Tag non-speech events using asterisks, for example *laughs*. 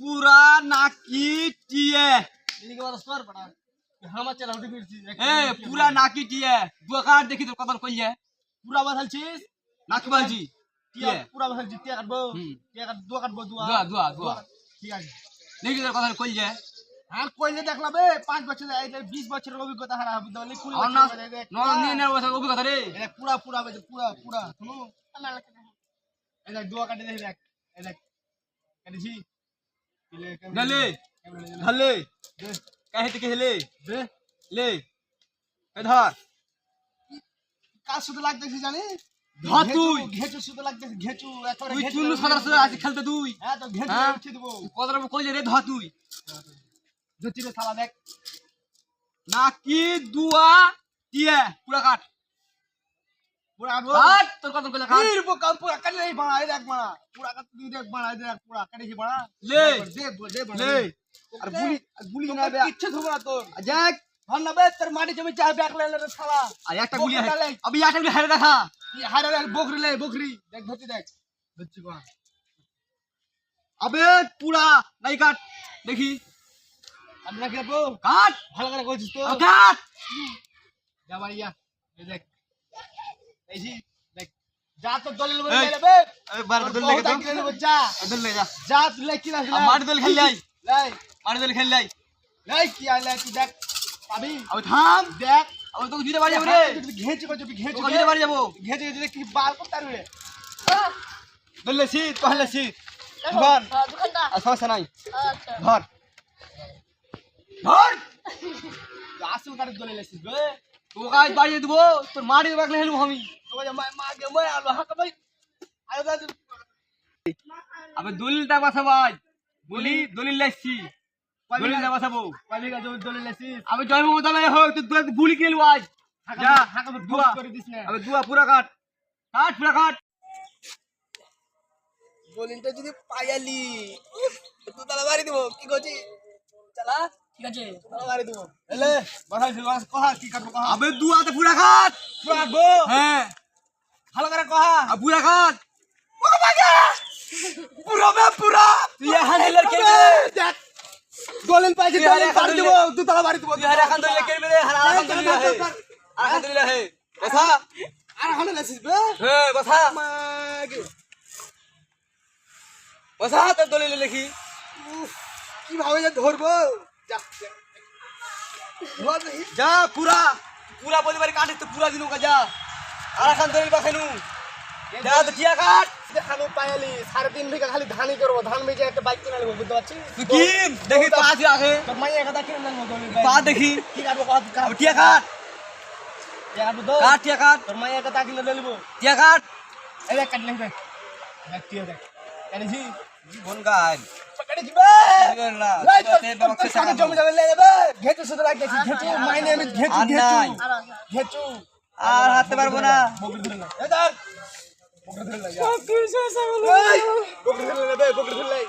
পুরা নাকি টিয়ে। পাড়া আমার চ্যানেল উঠে ফিরছি এ পুরা নাকি টিয়ে। দুকার দেখি তোর কত কইলে। পুরা বাসালছিস নাকি বালজি টিয়া। টিয়ে পুরা বাসালছি টিয়া কাটবো। টিয়া কাট দুয়া কাটবো দুয়া। দুয়া দুয়া দুয়া। ঠিক আছে। দেখি তোর কথা কইলে। আর কইলে দেখলাম এ পাঁচ বছর বিশ বছরের অভিজ্ঞতা হারা হবে তাহলে কুড়ি বছর কথা অভিজ্ঞতা রে। পুরা পুরা পুরা পুরা শুনো? দুয়া কাটে দেখি দেখ। দেখ কেটেছি? ধরলে কাহে থেকে হেলে দে লে এ ধর কার সাথে লাগতেছি জানি ধর তুই ঘেচু সাথে লাগতেছি ঘেচু একেবারে তুই ঘেচু চুন্নু করে সাদা সাদা আজ খেলতে তুই হ্যাঁ তো ঘেচু? উঠিয়ে দেবো কত রকম কইলে রে ধর তুই ধরছি রে থালা দেখ নাকি দুয়া টিয়ে পুরা কাট পুরা আটবো কাট তোর কত কইলে কাট তীর বোকা পুরা কাটে নেই বাড়া এই দেখ বাড়া পুরা কাট তুই দেখ বাড়া এই দেখ পুরা কাটেছি বাড়া লে দে দে বাড়া লে আর গুলি আর গুলি না বে কিচ্ছু ধরবো না তোর যাক ধর না বে তোর মাটি জমি চাই ব্যাক লে রে শালা আর একটা গুলি বকরি আছে ডালে। আবে একটা গুলি হেরে দেখা এই হারে রে বকরি লে বকরি দেখ ধরছি দেখ ধরছি বাড়া আবে পুরা নাই কাট দেখি আমরা কি আপু কাট ভালো করে কইছিস তো আবে কাট যা বাড়িয়া এই দেখ এই জি দেখ যা তো দলিল বলে এই, লে বে আবে বার তোর দল বউ লেগে তো ডাকিয়ে দেবো, যা দল লে যা যা তুই লে কি না আর মার দল খেল যাই লাই মার দল খেল যাই লাই কি আইলা তুই দেখ পাবি আবে থাম দেখ আবে তোকে দিতে পারি যাবো রে ঘেঁচে কই যাবি ঘেঁচে তোকে দিতে পারি যাবো ঘেঁচে ঘেঁচে কি বার করতে পারবে দল লেছি তোহার *laughs* লেছি ধর আর সমস্যা নাই ধর ধর আসল কাটে দলে লেছিস বে তোকে আজ বাড়িয়ে দেবো তোর মারি রাখলে হেলবো আমি তোমার মা মা গে মই আলো হাক ভাই দলিলটা বলি দলিল দলিলটা বাসাবো লেছিস আবে জয় মমতা নাই হোক তুই গুলি কিনে আজ। যা হাক দুয়া। দুয়া করে দিস না। আবে দুয়া পুরা কাট কাট পুরা কাট বলিনটা যদি পাইয়ালি তুই তালা বাড়ি দিব কি করছি চালা। ঠিক আছে। তালা বাড়ি দিব। এলে কহা কি কাটবো আবে দুয়াতে পুরা কাট পুরা হ্যাঁ। ভালো করে কহা আর পুরা কাট পুরা বে পুরা তুই এখন হেলার কে দেখ দলিল পাইছি তুই হারে দলিল এখন বাড়ি দিব দলিল- তুই তালা বাড়ি দিব তুই আর এখন দলিল কে রে আর এখন দলিল হে আর এখন দলিল হে কথা আর এখন লেছিস বে হে কথা মাগে কথা তোর দলিল লিখি কিভাবে যে ধরবো যা ধর দেখি যা পুরা পুরা পরিবার কাটে তো পুরা দিন যা আর এখন দলিল যা তো টিয়া কাট। দেখানো পাইলি সাড়ে তিন বিঘা খালি ধানই করব। ধান বেজে একটা বাইক কিনে নেব বুঝতে পারছিস? কিন দেখি পা তুই আগে তোর মাইয়া কথা কিনে নেব দলিল পা দেখি। কি কাটবো আবে টিয়া কাট। কাটবো তো কাট টিয়া কাট। তোর মাইয়া কথা কিনে নেব টিয়া কাট। এই দেখ কাটলে দেখ দেখ। তুই দেখ। কাটেছি জীবন গান কাটেছি বে না লাই তোর তোর তোর সাথে জমি যাবে লে যাবে ঘেটু শুধু লাগতেছি ঘেটু মাইনে আমি ঘেটু ঘেটু ঘেটু আর হাঁটতে পারব না। ধরে